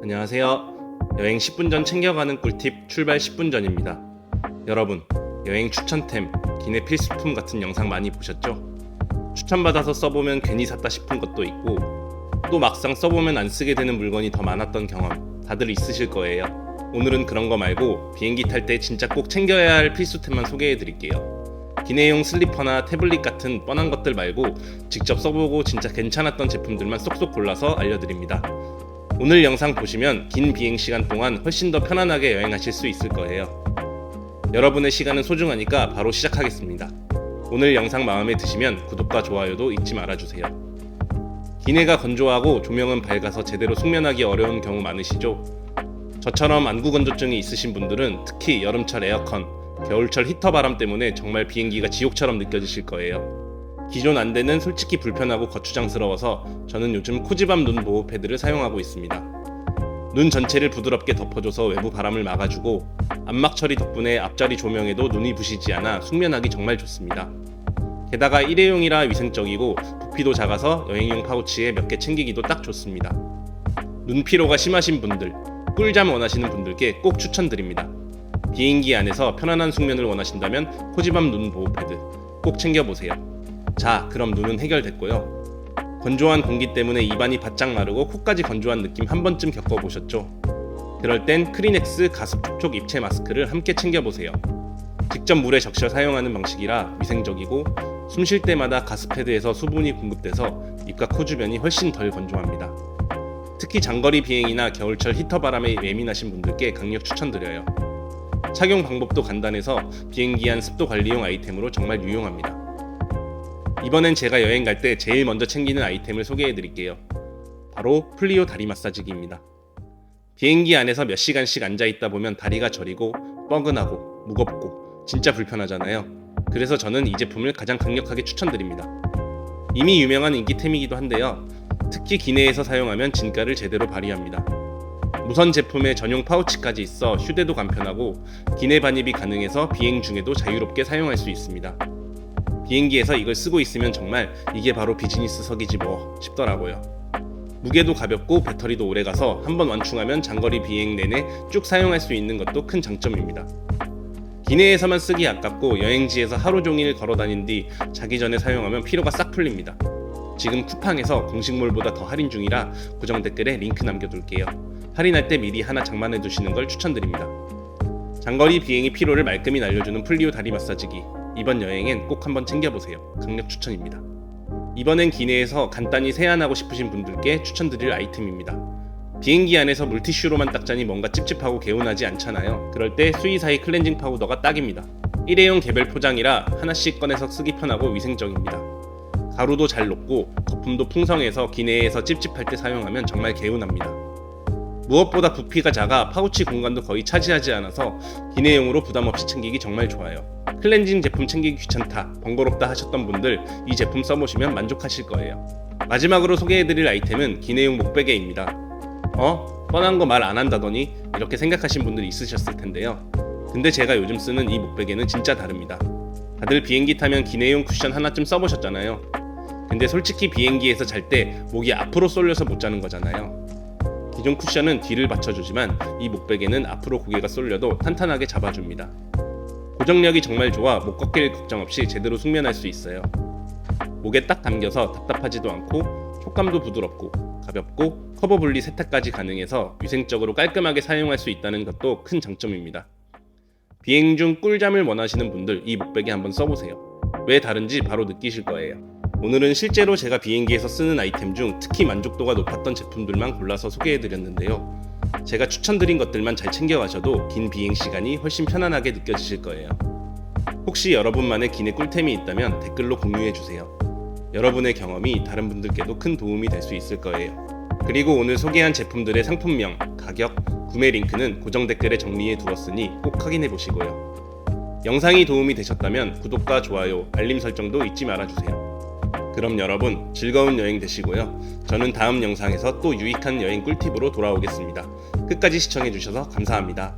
안녕하세요. 여행 10분 전 챙겨가는 꿀팁 출발 10분 전입니다. 여러분, 여행 추천템, 기내 필수품 같은 영상 많이 보셨죠? 추천받아서 써보면 괜히 샀다 싶은 것도 있고, 또 막상 써보면 안 쓰게 되는 물건이 더 많았던 경험 다들 있으실 거예요. 오늘은 그런 거 말고 비행기 탈 때 진짜 꼭 챙겨야 할 필수템만 소개해 드릴게요. 기내용 슬리퍼나 태블릿 같은 뻔한 것들 말고 직접 써보고 진짜 괜찮았던 제품들만 쏙쏙 골라서 알려드립니다. 오늘 영상 보시면 긴 비행 시간 동안 훨씬 더 편안하게 여행하실 수 있을 거예요. 여러분의 시간은 소중하니까 바로 시작하겠습니다. 오늘 영상 마음에 드시면 구독과 좋아요도 잊지 말아주세요. 기내가 건조하고 조명은 밝아서 제대로 숙면하기 어려운 경우 많으시죠? 저처럼 안구 건조증이 있으신 분들은 특히 여름철 에어컨, 겨울철 히터 바람 때문에 정말 비행기가 지옥처럼 느껴지실 거예요. 기존 안대는 솔직히 불편하고 거추장스러워서 저는 요즘 코지밤 눈 보호 패드를 사용하고 있습니다. 눈 전체를 부드럽게 덮어줘서 외부 바람을 막아주고 암막 처리 덕분에 앞자리 조명에도 눈이 부시지 않아 숙면하기 정말 좋습니다. 게다가 일회용이라 위생적이고 부피도 작아서 여행용 파우치에 몇 개 챙기기도 딱 좋습니다. 눈 피로가 심하신 분들, 꿀잠 원하시는 분들께 꼭 추천드립니다. 비행기 안에서 편안한 숙면을 원하신다면 코지밤 눈 보호 패드 꼭 챙겨보세요. 자, 그럼 눈은 해결됐고요. 건조한 공기 때문에 입안이 바짝 마르고 코까지 건조한 느낌 한 번쯤 겪어보셨죠? 그럴 땐 크리넥스 가습 촉촉 입체 마스크를 함께 챙겨보세요. 직접 물에 적셔 사용하는 방식이라 위생적이고 숨 쉴 때마다 가스패드에서 수분이 공급돼서 입과 코 주변이 훨씬 덜 건조합니다. 특히 장거리 비행이나 겨울철 히터 바람에 예민하신 분들께 강력 추천드려요. 착용 방법도 간단해서 비행기 안 습도 관리용 아이템으로 정말 유용합니다. 이번엔 제가 여행 갈 때 제일 먼저 챙기는 아이템을 소개해 드릴게요. 바로 플리오 다리 마사지기입니다. 비행기 안에서 몇 시간씩 앉아 있다 보면 다리가 저리고 뻐근하고 무겁고 진짜 불편하잖아요. 그래서 저는 이 제품을 가장 강력하게 추천드립니다. 이미 유명한 인기템이기도 한데요. 특히 기내에서 사용하면 진가를 제대로 발휘합니다. 무선 제품에 전용 파우치까지 있어 휴대도 간편하고 기내 반입이 가능해서 비행 중에도 자유롭게 사용할 수 있습니다. 비행기에서 이걸 쓰고 있으면 정말 이게 바로 비즈니스석이지 뭐 싶더라고요. 무게도 가볍고 배터리도 오래 가서 한번 완충하면 장거리 비행 내내 쭉 사용할 수 있는 것도 큰 장점입니다. 기내에서만 쓰기 아깝고 여행지에서 하루 종일 걸어 다닌 뒤 자기 전에 사용하면 피로가 싹 풀립니다. 지금 쿠팡에서 공식몰보다 더 할인 중이라 고정 댓글에 링크 남겨둘게요. 할인할 때 미리 하나 장만해 두시는 걸 추천드립니다. 장거리 비행의 피로를 말끔히 날려주는 플리오 다리 마사지기. 이번 여행엔 꼭 한번 챙겨보세요. 강력 추천입니다. 이번엔 기내에서 간단히 세안하고 싶으신 분들께 추천드릴 아이템입니다. 비행기 안에서 물티슈로만 닦자니 뭔가 찝찝하고 개운하지 않잖아요. 그럴 때 스위사이 클렌징 파우더가 딱입니다. 일회용 개별 포장이라 하나씩 꺼내서 쓰기 편하고 위생적입니다. 가루도 잘 녹고 거품도 풍성해서 기내에서 찝찝할 때 사용하면 정말 개운합니다. 무엇보다 부피가 작아 파우치 공간도 거의 차지하지 않아서 기내용으로 부담 없이 챙기기 정말 좋아요. 클렌징 제품 챙기기 귀찮다, 번거롭다 하셨던 분들 이 제품 써보시면 만족하실 거예요. 마지막으로 소개해드릴 아이템은 기내용 목베개입니다. 어? 뻔한 거 말 안 한다더니 이렇게 생각하신 분들이 있으셨을 텐데요. 근데 제가 요즘 쓰는 이 목베개는 진짜 다릅니다. 다들 비행기 타면 기내용 쿠션 하나쯤 써보셨잖아요. 근데 솔직히 비행기에서 잘 때 목이 앞으로 쏠려서 못 자는 거잖아요. 기존 쿠션은 뒤를 받쳐주지만 이 목베개는 앞으로 고개가 쏠려도 탄탄하게 잡아줍니다. 고정력이 정말 좋아 목 꺾일 걱정 없이 제대로 숙면할 수 있어요. 목에 딱 담겨서 답답하지도 않고 촉감도 부드럽고 가볍고 커버 분리 세탁까지 가능해서 위생적으로 깔끔하게 사용할 수 있다는 것도 큰 장점입니다. 비행 중 꿀잠을 원하시는 분들 이 목베개 한번 써보세요. 왜 다른지 바로 느끼실 거예요. 오늘은 실제로 제가 비행기에서 쓰는 아이템 중 특히 만족도가 높았던 제품들만 골라서 소개해드렸는데요. 제가 추천드린 것들만 잘 챙겨가셔도 긴 비행 시간이 훨씬 편안하게 느껴지실 거예요. 혹시 여러분만의 기내 꿀템이 있다면 댓글로 공유해주세요. 여러분의 경험이 다른 분들께도 큰 도움이 될 수 있을 거예요. 그리고 오늘 소개한 제품들의 상품명, 가격, 구매 링크는 고정 댓글에 정리해 두었으니 꼭 확인해 보시고요. 영상이 도움이 되셨다면 구독과 좋아요, 알림 설정도 잊지 말아주세요. 그럼 여러분 즐거운 여행 되시고요. 저는 다음 영상에서 또 유익한 여행 꿀팁으로 돌아오겠습니다. 끝까지 시청해주셔서 감사합니다.